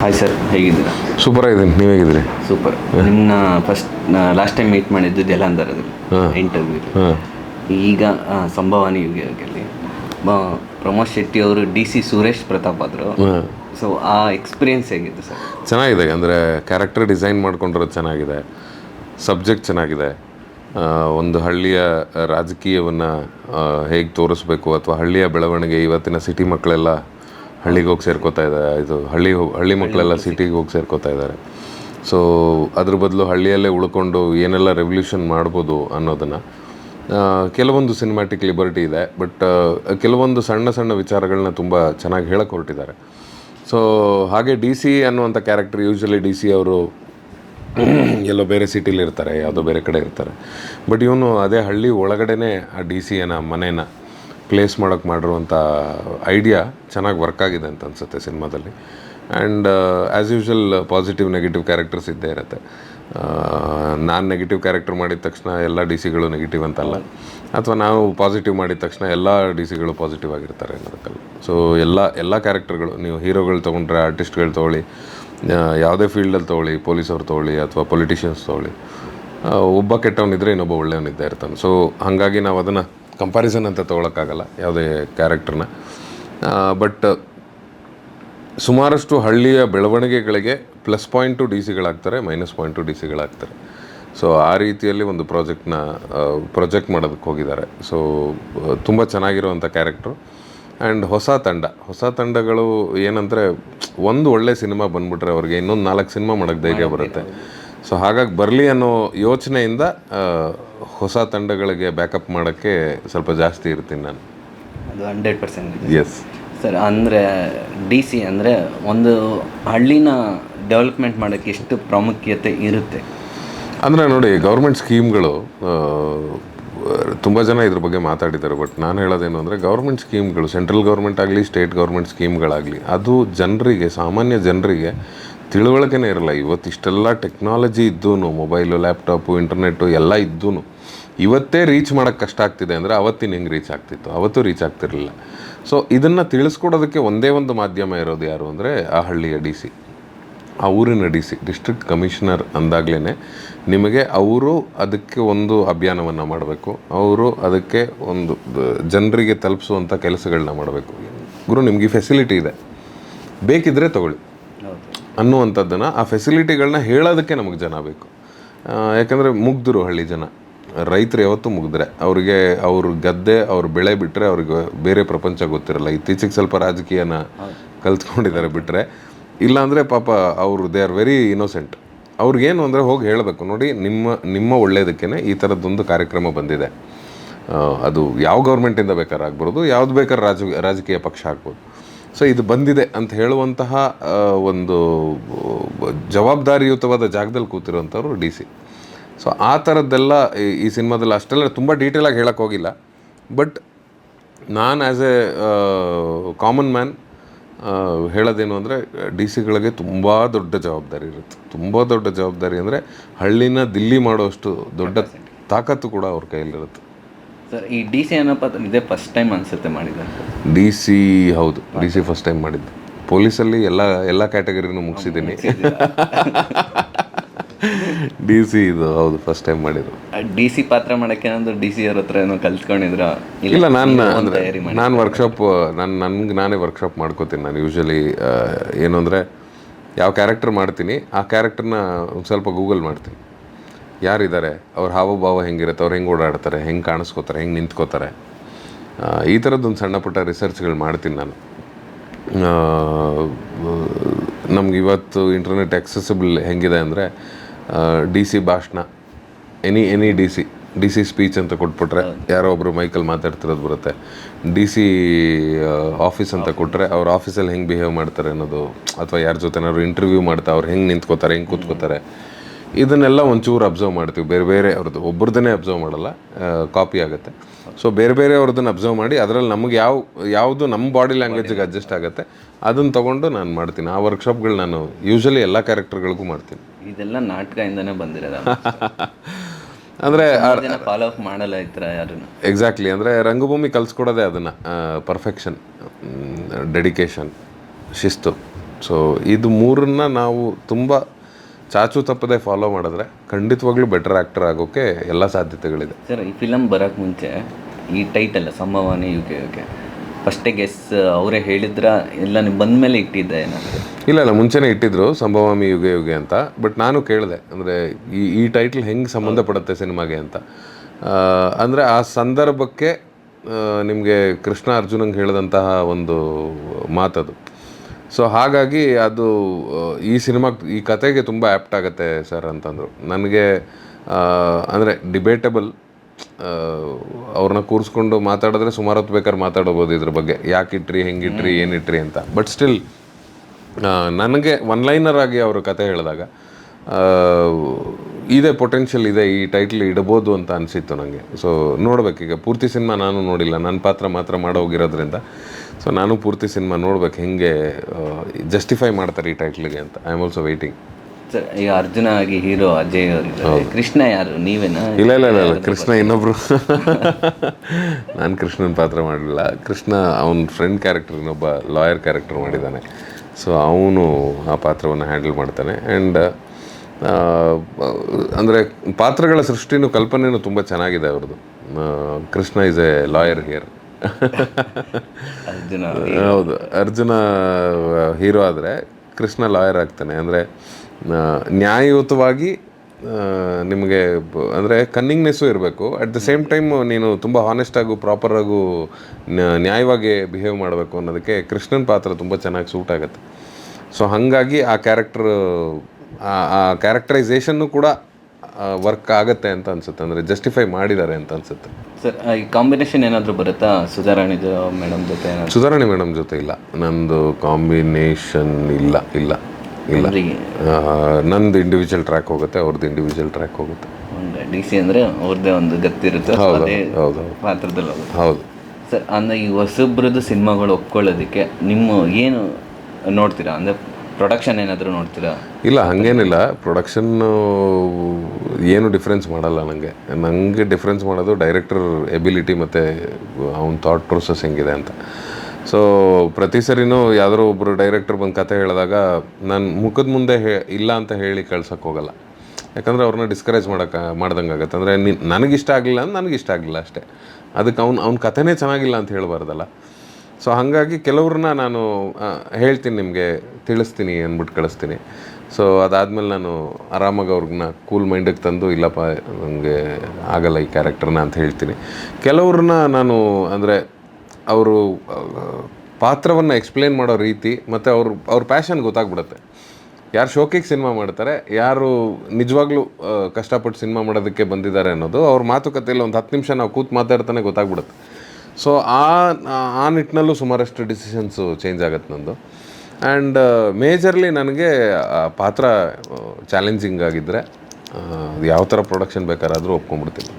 Hi sir ಹೇಗಿದ್ದೀರಾ? Super ಆಗಿದ್ದೀನಿ. ನೀವು ಹೇಗಿದ್ದೀರಿ? ಸೂಪರ್ ನಿಮ್ಮನ್ನ ಫಸ್ಟ್ ಲಾಸ್ಟ್ ಟೈಮ್ ಮೀಟ್ ಮಾಡಿದ್ದು ಜಲಂಧರದಲ್ಲಿ. ಇಂಟರ್ವ್ಯೂ ಈಗ ಆ, ಸಂಭಾವನೆ ಯುಗದಲ್ಲಿ ಪ್ರಮೋದ್ ಶೆಟ್ಟಿ ಅವರು ಡಿ ಸಿ ಸುರೇಶ್ ಪ್ರತಾಪ್ ಆದರು. ಸೊ ಆ ಎಕ್ಸ್ಪೀರಿಯನ್ಸ್ ಹೇಗಿತ್ತು ಸರ್ ಚೆನ್ನಾಗಿದೆ. ಅಂದರೆ ಕ್ಯಾರೆಕ್ಟರ್ ಡಿಸೈನ್ ಮಾಡ್ಕೊಂಡಿರೋದು ಚೆನ್ನಾಗಿದೆ. ಸಬ್ಜೆಕ್ಟ್ ಚೆನ್ನಾಗಿದೆ. ಆ, ಒಂದು ಹಳ್ಳಿಯ ರಾಜಕೀಯವನ್ನು ಹೇಗೆ ತೋರಿಸ್ಬೇಕು ಅಥವಾ ಹಳ್ಳಿಯ ಬೆಳವಣಿಗೆ ಇವತ್ತಿನ ಸಿಟಿ ಮಕ್ಕಳೆಲ್ಲ ಹಳ್ಳಿಗೆ ಹೋಗಿ ಸೇರ್ಕೋತಾ ಇದ್ದಾರೆ. ಇದು ಹಳ್ಳಿ ಹಳ್ಳಿ ಮಕ್ಕಳೆಲ್ಲ ಸಿಟಿಗೆ ಹೋಗಿ ಸೇರ್ಕೋತಾ ಇದ್ದಾರೆ. ಸೊ ಅದ್ರ ಬದಲು ಹಳ್ಳಿಯಲ್ಲೇ ಉಳ್ಕೊಂಡು ಏನೆಲ್ಲ ರೆವಲ್ಯೂಷನ್ ಮಾಡ್ಬೋದು ಅನ್ನೋದನ್ನು ಕೆಲವೊಂದು ಸಿನಿಮ್ಯಾಟಿಕ್ ಲಿಬರ್ಟಿ ಇದೆ ಬಟ್ ಕೆಲವೊಂದು ಸಣ್ಣ ಸಣ್ಣ ವಿಚಾರಗಳನ್ನ ತುಂಬ ಚೆನ್ನಾಗಿ ಹೇಳಕ್ಕೆ ಹೊರಟಿದ್ದಾರೆ ಸೊ ಹಾಗೆ ಡಿ ಸಿ ಅನ್ನುವಂಥ ಕ್ಯಾರೆಕ್ಟರ್ ಯೂಶ್ವಲಿ ಡಿ ಸಿ ಅವರು ಎಲ್ಲೋ ಬೇರೆ ಸಿಟಿಲಿರ್ತಾರೆ ಯಾವುದೋ ಬೇರೆ ಕಡೆ ಇರ್ತಾರೆ. ಬಟ್ ಇವನು ಅದೇ ಹಳ್ಳಿ ಒಳಗಡೆನೇ ಆ ಡಿ ಸಿಯನ್ನು ಮನೇನ ಪ್ಲೇಸ್ ಮಾಡೋಕ್ಕೆ ಮಾಡಿರುವಂಥ ಐಡಿಯಾ ಚೆನ್ನಾಗಿ ವರ್ಕ್ ಆಗಿದೆ ಅಂತ ಅನಿಸುತ್ತೆ ಸಿನಿಮಾದಲ್ಲಿ. And as usual positive negative characters ಇದ್ದೇ ಇರುತ್ತೆ. ನಾನು ನೆಗೆಟಿವ್ ಕ್ಯಾರೆಕ್ಟರ್ ಮಾಡಿದ ತಕ್ಷಣ ಎಲ್ಲ ಡಿ ಸಿಗಳು ನೆಗೆಟಿವ್ ಅಂತಲ್ಲ. ಅಥವಾ ನಾವು ಪಾಸಿಟಿವ್ ಮಾಡಿದ ತಕ್ಷಣ ಎಲ್ಲ ಡಿ ಸಿಗಳು ಪಾಸಿಟಿವ್ ಆಗಿರ್ತಾರೆ ಅನ್ನೋದಕ್ಕಲ್ಲ. ಸೊ ಎಲ್ಲ ಎಲ್ಲ ಕ್ಯಾರೆಕ್ಟರ್ಗಳು ನೀವು ಹೀರೋಗಳು ತೊಗೊಂಡ್ರೆ ಆರ್ಟಿಸ್ಟ್ಗಳು ತೊಗೊಳ್ಳಿ ಆ, ಯಾವುದೇ ಫೀಲ್ಡಲ್ಲಿ ತೊಗೊಳ್ಳಿ ಪೊಲೀಸವ್ರು ತೊಗೊಳ್ಳಿ ಅಥವಾ ಪೊಲಿಟಿಷಿಯನ್ಸ್ ತೊಗೊಳ್ಳಿ ಆ, ಒಬ್ಬ ಕೆಟ್ಟವನಿದ್ರೆ ಇನ್ನೊಬ್ಬ ಒಳ್ಳೆಯವನಿದ್ದೇ ಇರ್ತಾನೆ. ಸೊ ಹಾಗಾಗಿ ನಾವು ಅದನ್ನು ಕಂಪ್ಯಾರಿಸನ್ ಅಂತ ತೊಗೊಳಕ್ಕಾಗಲ್ಲ ಯಾವುದೇ ಕ್ಯಾರೆಕ್ಟರ್ನ ಬಟ್ ಸುಮಾರಷ್ಟು ಹಳ್ಳಿಯ ಬೆಳವಣಿಗೆಗಳಿಗೆ ಪ್ಲಸ್ ಪಾಯಿಂಟು ಡಿ ಸಿಗಳಾಗ್ತಾರೆ ಮೈನಸ್ ಪಾಯಿಂಟು ಡಿ ಸಿಗಳಾಗ್ತಾರೆ ಸೊ ಆ ರೀತಿಯಲ್ಲಿ ಒಂದು ಪ್ರಾಜೆಕ್ಟ್ನ ಪ್ರೊಜೆಕ್ಟ್ ಮಾಡೋದಕ್ಕೆ ಹೋಗಿದ್ದಾರೆ. ಸೊ ತುಂಬ ಚೆನ್ನಾಗಿರುವಂಥ ಕ್ಯಾರೆಕ್ಟ್ರು ಆ್ಯಂಡ್ ಹೊಸ ತಂಡ. ಹೊಸ ತಂಡಗಳು ಏನಂದರೆ ಒಂದು ಒಳ್ಳೆ ಸಿನಿಮಾ ಬಂದ್ಬಿಟ್ರೆ ಅವ್ರಿಗೆ ಇನ್ನೊಂದು ನಾಲ್ಕು ಸಿನಿಮಾ ಮಾಡೋಕ್ಕೆ ಧೈರ್ಯ ಬರುತ್ತೆ. ಸೊ ಹಾಗಾಗಿ ಬರಲಿ ಅನ್ನೋ ಯೋಚನೆಯಿಂದ ಹೊಸ ತಂಡಗಳಿಗೆ ಬ್ಯಾಕಪ್ ಮಾಡೋಕ್ಕೆ ಸ್ವಲ್ಪ ಜಾಸ್ತಿ ಇರ್ತೀನಿ ನಾನು. ಅದು ಹಂಡ್ರೆಡ್ ಪರ್ಸೆಂಟ್ ಎಸ್ ಸರ್ ಅಂದರೆ ಡಿ ಸಿ ಅಂದರೆ ಒಂದು ಹಳ್ಳಿನ ಡೆವಲಪ್ಮೆಂಟ್ ಮಾಡೋಕ್ಕೆ ಎಷ್ಟು ಪ್ರಾಮುಖ್ಯತೆ ಇರುತ್ತೆ? ಅಂದರೆ ನೋಡಿ ಗೌರ್ಮೆಂಟ್ ಸ್ಕೀಮ್ಗಳು ತುಂಬ ಜನ ಇದ್ರ ಬಗ್ಗೆ ಮಾತಾಡಿದ್ದಾರೆ ಬಟ್ ನಾನು ಹೇಳೋದೇನು ಅಂದರೆ ಗೌರ್ಮೆಂಟ್ ಸ್ಕೀಮ್ಗಳು ಸೆಂಟ್ರಲ್ ಗೌರ್ಮೆಂಟ್ ಆಗಲಿ ಸ್ಟೇಟ್ ಗೌರ್ಮೆಂಟ್ ಸ್ಕೀಮ್ಗಳಾಗಲಿ ಅದು ಜನರಿಗೆ ಸಾಮಾನ್ಯ ಜನರಿಗೆ ತಿಳುವಳಿಕೆನೇ ಇರಲ್ಲ. ಇವತ್ತು ಇಷ್ಟೆಲ್ಲ ಟೆಕ್ನಾಲಜಿ ಇದ್ದೂ ಮೊಬೈಲು ಲ್ಯಾಪ್ಟಾಪು ಇಂಟರ್ನೆಟ್ಟು ಎಲ್ಲ ಇದ್ದೂ ಇವತ್ತೇ ರೀಚ್ ಮಾಡೋಕ್ಕೆ ಕಷ್ಟ ಆಗ್ತಿದೆ ಅಂದರೆ ಅವತ್ತಿನ ಹೆಂಗೆ ರೀಚ್ ಆಗ್ತಿತ್ತು? ಅವತ್ತು ರೀಚ್ ಆಗ್ತಿರಲಿಲ್ಲ. ಸೊ ಇದನ್ನು ತಿಳಿಸ್ಕೊಡೋದಕ್ಕೆ ಒಂದೇ ಒಂದು ಮಾಧ್ಯಮ ಇರೋದು ಯಾರು ಅಂದರೆ ಆ ಹಳ್ಳಿಯ ಡಿ ಸಿ ಆ ಊರಿನ ಡಿ ಸಿ ಡಿಸ್ಟ್ರಿಕ್ಟ್ ಕಮಿಷನರ್ ಅಂದಾಗಲೇ ನಿಮಗೆ ಅವರು ಅದಕ್ಕೆ ಒಂದು ಅಭಿಯಾನವನ್ನು ಮಾಡಬೇಕು. ಅವರು ಅದಕ್ಕೆ ಒಂದು ಜನರಿಗೆ ತಲುಪಿಸುವಂಥ ಕೆಲಸಗಳನ್ನ ಮಾಡಬೇಕು. ಗುರು, ನಿಮಗೆ ಫೆಸಿಲಿಟಿ ಇದೆ. ಬೇಕಿದ್ದರೆ ತಗೊಳ್ಳಿ. ಅನ್ನುವಂಥದ್ದನ್ನು ಆ ಫೆಸಿಲಿಟಿಗಳನ್ನ ಹೇಳೋದಕ್ಕೆ ನಮಗೆ ಜನ ಬೇಕು. ಯಾಕಂದರೆ ಮುಗ್ದರು ಹಳ್ಳಿ ಜನ. ರೈತರು ಯಾವತ್ತೂ ಮುಗಿದ್ರೆ. ಅವರಿಗೆ ಅವ್ರ ಗದ್ದೆ ಅವ್ರ ಬೆಳೆ ಬಿಟ್ಟರೆ ಅವ್ರಿಗೆ ಬೇರೆ ಪ್ರಪಂಚ ಗೊತ್ತಿರಲ್ಲ. ಇತ್ತೀಚೆಗೆ ಸ್ವಲ್ಪ ರಾಜಕೀಯನ ಕಲ್ತ್ಕೊಂಡಿದ್ದಾರೆ ಬಿಟ್ಟರೆ ಇಲ್ಲಾಂದರೆ ಪಾಪ ಅವರು ದೇ ಆರ್ ವೆರಿ ಇನ್ನೋಸೆಂಟ್ ಅವ್ರಿಗೇನು ಅಂದರೆ ಹೋಗಿ ಹೇಳಬೇಕು. ನೋಡಿ ನಿಮ್ಮ ನಿಮ್ಮ ಒಳ್ಳೆಯದಕ್ಕೇ ಈ ಥರದ್ದೊಂದು ಕಾರ್ಯಕ್ರಮ ಬಂದಿದೆ. ಅದು ಯಾವ ಗೌರ್ಮೆಂಟಿಂದ ಬೇಕಾದ್ರೆ ಆಗ್ಬೋದು ಯಾವ್ದು ಬೇಕಾದ್ರೆ ರಾಜ ರಾಜಕೀಯ ಪಕ್ಷ ಆಗ್ಬೋದು. ಸೊ ಇದು ಬಂದಿದೆ ಅಂತ ಹೇಳುವಂತಹ ಒಂದು ಜವಾಬ್ದಾರಿಯುತವಾದ ಜಾಗದಲ್ಲಿ ಕೂತಿರುವಂಥವ್ರು ಡಿ ಸಿ. ಸೊ ಆ ಥರದ್ದೆಲ್ಲ ಈ- ಈ ಸಿನಿಮಾದಲ್ಲಿ ಅಷ್ಟೆಲ್ಲ ತುಂಬ ಡೀಟೇಲಾಗಿ ಹೇಳಕ್ಕೆ ಹೋಗಿಲ್ಲ. ಬಟ್ ನಾನು ಆ್ಯಸ್ ಎ ಕಾಮನ್ ಮ್ಯಾನ್ ಹೇಳೋದೇನು ಅಂದರೆ ಡಿ ಸಿಗಳಿಗೆ ತುಂಬ ದೊಡ್ಡ ಜವಾಬ್ದಾರಿ ಇರುತ್ತೆ. ತುಂಬ ದೊಡ್ಡ ಜವಾಬ್ದಾರಿ ಅಂದರೆ ಹಳ್ಳಿನ ದಿಲ್ಲಿ ಮಾಡೋಷ್ಟು ದೊಡ್ಡ ತಾಕತ್ತು ಕೂಡ ಅವ್ರ ಕೈಯಲ್ಲಿರುತ್ತೆ. ಸರ್ ಈ ಡಿ ಸಿ ಪಾತ್ರ ಇದೇ ಫಸ್ಟ್ ಟೈಮ್ ಅನಿಸುತ್ತೆ ಮಾಡಿದ ಡಿ ಸಿ ಹೌದು ಡಿ ಸಿ ಫಸ್ಟ್ ಟೈಮ್ ಮಾಡಿದ್ದು. ಪೊಲೀಸಲ್ಲಿ ಎಲ್ಲ ಎಲ್ಲ ಕ್ಯಾಟಗರಿನೂ ಮುಗಿಸಿದ್ದೀನಿ. ಡಿ ಸಿ ಇದು ಹೌದು ಫಸ್ಟ್ ಟೈಮ್ ಮಾಡಿದ್ರು ಡಿ ಸಿ ಪಾತ್ರ ಮಾಡಕ್ಕೆ ಏನಾದ್ರು ಡಿ ಸಿ ಅವ್ರ ಹತ್ರ ಏನೋ ಕಲ್ತ್ಕೊಂಡಿದ್ರ? ಇಲ್ಲ ನಾನು ಅಂದರೆ ನಾನು ವರ್ಕ್ಶಾಪ್ ನಾನು ನನ್ಗೆ ನಾನೇ ವರ್ಕ್ಶಾಪ್ ಮಾಡ್ಕೋತೀನಿ ನಾನು ಯೂಶ್ವಲಿ ಏನು ಅಂದರೆ ಯಾವ ಕ್ಯಾರೆಕ್ಟರ್ ಮಾಡ್ತೀನಿ ಆ ಕ್ಯಾರೆಕ್ಟರ್ನ ಸ್ವಲ್ಪ ಗೂಗಲ್ ಮಾಡ್ತೀನಿ. ಯಾರಿದ್ದಾರೆ? ಅವ್ರ ಹಾವಭಾವ ಹೆಂಗಿರುತ್ತೆ? ಅವ್ರು ಹೆಂಗೆ ಓಡಾಡ್ತಾರೆ? ಹೆಂಗೆ ಕಾಣಿಸ್ಕೋತಾರೆ? ಹೆಂಗೆ ನಿಂತ್ಕೋತಾರೆ? ಈ ಥರದ್ದೊಂದು ಸಣ್ಣ ಪುಟ್ಟ ರಿಸರ್ಚ್ಗಳು ಮಾಡ್ತೀನಿ ನಾನು. ನಮ್ಗೆ ಇವತ್ತು ಇಂಟರ್ನೆಟ್ ಆಕ್ಸೆಸಿಬಲ್ ಹೆಂಗಿದೆ ಅಂದರೆ ಡಿ ಸಿ ಭಾಷಣ. Any any D C D C speech ಅಂತ ಕೊಟ್ಬಿಟ್ರೆ ಯಾರೋ ಒಬ್ಬರು ಮೈಕಲ್ ಮಾತಾಡ್ತಿರೋದು ಬರುತ್ತೆ. ಡಿ ಸಿ ಆಫೀಸ್ ಅಂತ ಕೊಟ್ಟರೆ ಅವ್ರ ಆಫೀಸಲ್ಲಿ ಹೆಂಗೆ ಬಿಹೇವ್ ಮಾಡ್ತಾರೆ ಅನ್ನೋದು, ಅಥವಾ ಯಾರ ಜೊತೆನಾದ್ರು ಇಂಟರ್ವ್ಯೂ ಮಾಡ್ತಾ ಅವ್ರು ಹೆಂಗೆ ನಿಂತ್ಕೋತಾರೆ, ಹೆಂಗೆ ಕೂತ್ಕೋತಾರೆ ಇದನ್ನೆಲ್ಲ ಒಂಚೂರು ಅಬ್ಸರ್ವ್ ಮಾಡ್ತೀವಿ. ಬೇರೆ ಬೇರೆ ಅವ್ರದ್ದು. ಒಬ್ರದ್ದನ್ನೇ ಅಬ್ಸರ್ವ್ ಮಾಡಲ್ಲ. ಕಾಪಿ ಆಗುತ್ತೆ. ಸೊ ಬೇರೆ ಬೇರೆ ಅವ್ರದ್ದನ್ನು ಅಬ್ಸರ್ವ್ ಮಾಡಿ ಅದರಲ್ಲಿ ನಮಗೆ ಯಾವ ಯಾವುದು ನಮ್ಮ ಬಾಡಿ ಲ್ಯಾಂಗ್ವೇಜಿಗೆ ಅಡ್ಜಸ್ಟ್ ಆಗುತ್ತೆ ಅದನ್ನು ತೊಗೊಂಡು ನಾನು ಮಾಡ್ತೀನಿ. ಆ ವರ್ಕ್ಶಾಪ್ಗಳು ನಾನು ಯೂಶ್ವಲಿ ಎಲ್ಲ ಕ್ಯಾರೆಕ್ಟರ್ಗಳಿಗೂ ಮಾಡ್ತೀನಿ. ಇದೆಲ್ಲ ನಾಟಕದಿಂದನೇ ಬಂದಿರೋದ? ಅಂದರೆ ಫಾಲೋ ಅಪ್ ಮಾಡಲ್ಲ ಇತ್ತರ ಯಾರನ್ನ? ಎಕ್ಸಾಕ್ಟ್ಲಿ ಅಂದರೆ ರಂಗಭೂಮಿ ಕಲಿಸ್ಕೊಡೋದೇ ಅದನ್ನು. ಪರ್ಫೆಕ್ಷನ್ ಡೆಡಿಕೇಶನ್ ಶಿಸ್ತು. ಸೊ ಇದು ಮೂರನ್ನ ನಾವು ತುಂಬ ಚಾಚು ತಪ್ಪದೆ ಫಾಲೋ ಮಾಡಿದ್ರೆ ಖಂಡಿತವಾಗ್ಲೂ ಬೆಟರ್ ಆ್ಯಕ್ಟರ್ ಆಗೋಕ್ಕೆ ಎಲ್ಲ ಸಾಧ್ಯತೆಗಳಿದೆ. ಸರ್ ಈ ಫಿಲಮ್ ಬರೋಕ್ಕೆ ಮುಂಚೆ ಈ ಟೈಟಲ್ ಸಂಭವಾನಿ ಯುಗೆ ಯುಗೆ ಫಸ್ಟೇ ಗೆಸ್ ಅವರೇ ಹೇಳಿದ್ರ ಎಲ್ಲ ನೀವು ಬಂದ ಮೇಲೆ ಇಟ್ಟಿದ್ದೆ ಏನಾದರೂ? ಇಲ್ಲ ಇಲ್ಲ ಮುಂಚೆನೇ ಇಟ್ಟಿದ್ರು ಸಂಭವಾಮಿ ಯುಗೆ ಯುಗೆ ಅಂತ. ಬಟ್ ನಾನು ಕೇಳಿದೆ ಅಂದರೆ ಈ ಈ ಟೈಟ್ಲ್ ಹೆಂಗೆ ಸಂಬಂಧಪಡುತ್ತೆ ಸಿನಿಮಾಗೆ ಅಂತ. ಅಂದರೆ ಆ ಸಂದರ್ಭಕ್ಕೆ ನಿಮಗೆ ಕೃಷ್ಣ ಅರ್ಜುನಂಗೆ ಹೇಳಿದಂತಹ ಒಂದು ಮಾತದು. ಸೊ ಹಾಗಾಗಿ ಅದು ಈ ಸಿನಿಮಾ, ಈ ಕತೆಗೆ ತುಂಬ ಆ್ಯಪ್ಟ್ ಆಗುತ್ತೆ ಸರ್ ಅಂತಂದರು. ನನಗೆ ಅಂದರೆ ಡಿಬೇಟಬಲ್ ಅವ್ರನ್ನ ಕೂರಿಸ್ಕೊಂಡು ಮಾತಾಡಿದ್ರೆ ಸುಮಾರು ಹೊತ್ತು ಬೇಕಾದ್ರೆ ಮಾತಾಡಬೋದು ಇದ್ರ ಬಗ್ಗೆ. ಯಾಕೆ ಇಟ್ರಿ ಹೆಂಗಿಟ್ರಿ ಏನಿಟ್ರಿ ಅಂತ. ಬಟ್ ಸ್ಟಿಲ್ ನನಗೆ ಒನ್ ಲೈನರ್ ಆಗಿ ಅವರು ಕತೆ ಹೇಳಿದಾಗ ಇದೆ ಪೊಟೆನ್ಷಿಯಲ್ ಇದೆ, ಈ ಟೈಟ್ಲ್ ಇಡಬಹುದು ಅಂತ ಅನಿಸಿತ್ತು ನನಗೆ ಸೊ ನೋಡ್ಬೇಕೀಗ ಪೂರ್ತಿ ಸಿನಿಮಾ ನಾನು ನೋಡಿಲ್ಲ. ನನ್ನ ಪಾತ್ರ ಮಾತ್ರ ಮಾಡೋಗಿರೋದ್ರಿಂದ ಸೊ ನಾನು ಪೂರ್ತಿ ಸಿನಿಮಾ ನೋಡ್ಬೇಕು ಹೆಂಗೆ ಜಸ್ಟಿಫೈ ಮಾಡ್ತಾರೆ ಈ ಟೈಟ್ಲಿಗೆ ಅಂತ. I am also waiting sir ಈಗ ಅರ್ಜುನ ಆಗಿ ಹೀರೋ ಅಜಯ್ ಕೃಷ್ಣ ಯಾರು? ನೀವೇನಾ? ಇಲ್ಲ ಇಲ್ಲ ಇಲ್ಲ ಇಲ್ಲ. ಕೃಷ್ಣ ಇನ್ನೊಬ್ರು. ನಾನು ಕೃಷ್ಣನ ಪಾತ್ರ ಮಾಡಲಿಲ್ಲ. ಕೃಷ್ಣ ಅವನ ಫ್ರೆಂಡ್ ಕ್ಯಾರೆಕ್ಟರ್ ಇನ್ನೊಬ್ಬ ಲಾಯರ್ ಕ್ಯಾರೆಕ್ಟರ್ ಮಾಡಿದ್ದಾನೆ. ಸೊ ಅವನು ಆ ಪಾತ್ರವನ್ನು ಹ್ಯಾಂಡಲ್ ಮಾಡ್ತಾನೆ. ಆ್ಯಂಡ್ ಅಂದರೆ ಪಾತ್ರಗಳ ಸೃಷ್ಟಿನೂ ಕಲ್ಪನೆಯೂ ತುಂಬ ಚೆನ್ನಾಗಿದೆ ಅವ್ರದ್ದು Krishna is a lawyer here Arjuna ಹೌದು. ಅರ್ಜುನ ಹೀರೋ ಆದರೆ ಕೃಷ್ಣ ಲಾಯರ್ ಆಗ್ತಾನೆ. ಅಂದರೆ ನ್ಯಾಯಯುತವಾಗಿ ನಿಮಗೆ ಅಂದರೆ ಕನ್ನಿಂಗ್ನೆಸ್ಸು ಇರಬೇಕು. ಅಟ್ ದ ಸೇಮ್ ಟೈಮ್ ನೀನು ತುಂಬ ಹಾನೆಸ್ಟಾಗು ಪ್ರಾಪರಾಗು ನ್ಯಾಯವಾಗಿ ಬಿಹೇವ್ ಮಾಡಬೇಕು ಅನ್ನೋದಕ್ಕೆ ಕೃಷ್ಣನ ಪಾತ್ರ ತುಂಬ ಚೆನ್ನಾಗಿ ಸೂಟ್ ಆಗುತ್ತೆ. ಸೊ ಹಾಗಾಗಿ ಆ ಕ್ಯಾರೆಕ್ಟರ್ ಆ ಕ್ಯಾರೆಕ್ಟರೈಸೇಷನ್ನು ಕೂಡ ವರ್ಕ್ ಆಗುತ್ತೆ ಅಂತ ಅನ್ಸುತ್ತೆ. ಅಂದರೆ ಜಸ್ಟಿಫೈ ಮಾಡಿದ್ದಾರೆ ಅಂತ ಅನ್ಸುತ್ತೆ. ಸರ್ ಈ ಕಾಂಬಿನೇಷನ್ ಏನಾದರೂ ಬರುತ್ತಾ? ಸುಧಾರಾಣಿ ಮೇಡಮ್ ಜೊತೆ ಸುಧಾರಾಣಿ ಮೇಡಮ್ ಜೊತೆ ಇಲ್ಲ. ನಂದು ಕಾಂಬಿನೇಷನ್ ಇಲ್ಲ ಇಲ್ಲ ಇಲ್ಲ. ನಂದು ಇಂಡಿವಿಜುವಲ್ ಟ್ರ್ಯಾಕ್ ಹೋಗುತ್ತೆ ಅವ್ರದ್ದು ಇಂಡಿವಿಜುವಲ್ ಟ್ರ್ಯಾಕ್ ಹೋಗುತ್ತೆ. ಒಂದು ಡಿ ಸಿ ಅಂದರೆ ಅವ್ರದ್ದೇ ಒಂದು ಗತ್ತಿರುತ್ತೆ ಹೌದು. ಪಾತ್ರದಲ್ಲಿ ಹೋಗುತ್ತೆ. ಹೌದು. ಸರ್ ಅಂದರೆ ಈ ಹೊಸಬ್ರದ್ದು ಸಿನಿಮಾಗಳು ಒಪ್ಕೊಳ್ಳೋದಕ್ಕೆ ನಿಮ್ಮ ಏನು ನೋಡ್ತೀರಾ? ಅಂದರೆ ಪ್ರೊಡಕ್ಷನ್ ಏನಾದರೂ ನೋಡ್ತೀರಾ? ಇಲ್ಲ ಹಾಗೇನಿಲ್ಲ. ಪ್ರೊಡಕ್ಷನ್ ಏನು ಡಿಫ್ರೆನ್ಸ್ ಮಾಡಲ್ಲ ನನಗೆ ನನಗೆ ಡಿಫ್ರೆನ್ಸ್ ಮಾಡೋದು ಡೈರೆಕ್ಟರ್ ಎಬಿಲಿಟಿ ಮತ್ತು ಅವ್ನ ಥಾಟ್ ಪ್ರೊಸೆಸ್ ಹೆಂಗಿದೆ ಅಂತ. ಸೊ ಪ್ರತಿ ಸರಿನೂ ಯಾವ್ದಾರೋ ಒಬ್ಬರು ಡೈರೆಕ್ಟರ್ ಬಂದು ಕತೆ ಹೇಳಿದಾಗ ನಾನು ಮುಖದ ಮುಂದೆ ಹೇ, ಇಲ್ಲ ಅಂತ ಹೇಳಿ ಕಳ್ಸೋಕ್ಕೆ ಹೋಗಲ್ಲ. ಯಾಕಂದರೆ ಅವ್ರನ್ನ ಡಿಸ್ಕರೇಜ್ ಮಾಡೋಕೆ, ಮಾಡ್ದಂಗೆ ಆಗುತ್ತೆ. ಅಂದರೆ ನಿ, ನನಗಿಷ್ಟ ಆಗಲಿಲ್ಲ ಅಂದ್ರೆ ನನಗಿಷ್ಟ ಆಗಲಿಲ್ಲ ಅಷ್ಟೇ. ಅದಕ್ಕೆ ಅವ್ನು, ಅವ್ನ ಕಥೆನೇ ಚೆನ್ನಾಗಿಲ್ಲ ಅಂತ ಹೇಳಬಾರ್ದಲ್ಲ. ಸೊ ಹಾಗಾಗಿ ಕೆಲವ್ರನ್ನ ನಾನು ಹೇಳ್ತೀನಿ ನಿಮಗೆ, ತಿಳಿಸ್ತೀನಿ ಅಂದ್ಬಿಟ್ಟು ಕಳಿಸ್ತೀನಿ. ಸೊ ಅದಾದಮೇಲೆ ನಾನು ಆರಾಮಾಗಿ ಅವ್ರನ್ನ ಕೂಲ್ ಮೈಂಡಿಗೆ ತಂದು, ಇಲ್ಲಪ್ಪ ನನಗೆ ಆಗಲ್ಲ ಈ ಕ್ಯಾರೆಕ್ಟರ್ನ ಅಂತ ಹೇಳ್ತೀನಿ. ಕೆಲವ್ರನ್ನ ನಾನು ಅಂದರೆ ಅವರು ಪಾತ್ರವನ್ನು ಎಕ್ಸ್ಪ್ಲೇನ್ ಮಾಡೋ ರೀತಿ ಮತ್ತು ಅವ್ರ ಅವ್ರ ಪ್ಯಾಷನ್ ಗೊತ್ತಾಗ್ಬಿಡುತ್ತೆ. ಯಾರು ಶೋಕಿಗೆ ಸಿನಿಮಾ ಮಾಡ್ತಾರೆ, ಯಾರು ನಿಜವಾಗ್ಲೂ ಕಷ್ಟಪಟ್ಟು ಸಿನಿಮಾ ಮಾಡೋದಕ್ಕೆ ಬಂದಿದ್ದಾರೆ ಅನ್ನೋದು ಅವ್ರ ಮಾತುಕತೆಯಲ್ಲಿ ಒಂದು ಹತ್ತು ನಿಮಿಷ ನಾವು ಕೂತು ಮಾತಾಡ್ತಾನೆ ಗೊತ್ತಾಗ್ಬಿಡುತ್ತೆ. ಸೊ ಆ ಆ ನಿಟ್ಟಿನಲ್ಲೂ ಸುಮಾರಷ್ಟು ಡಿಸಿಷನ್ಸು ಚೇಂಜ್ ಆಗುತ್ತೆ ನಂದು. ಆ್ಯಂಡ್ ಮೇಜರ್ಲಿ ನನಗೆ ಪಾತ್ರ ಚಾಲೆಂಜಿಂಗ್ ಆಗಿದ್ದರೆ ಯಾವ ಥರ ಪ್ರೊಡಕ್ಷನ್ ಬೇಕಾರಾದರೂ ಒಪ್ಕೊಂಡ್ಬಿಡ್ತೀನಿ.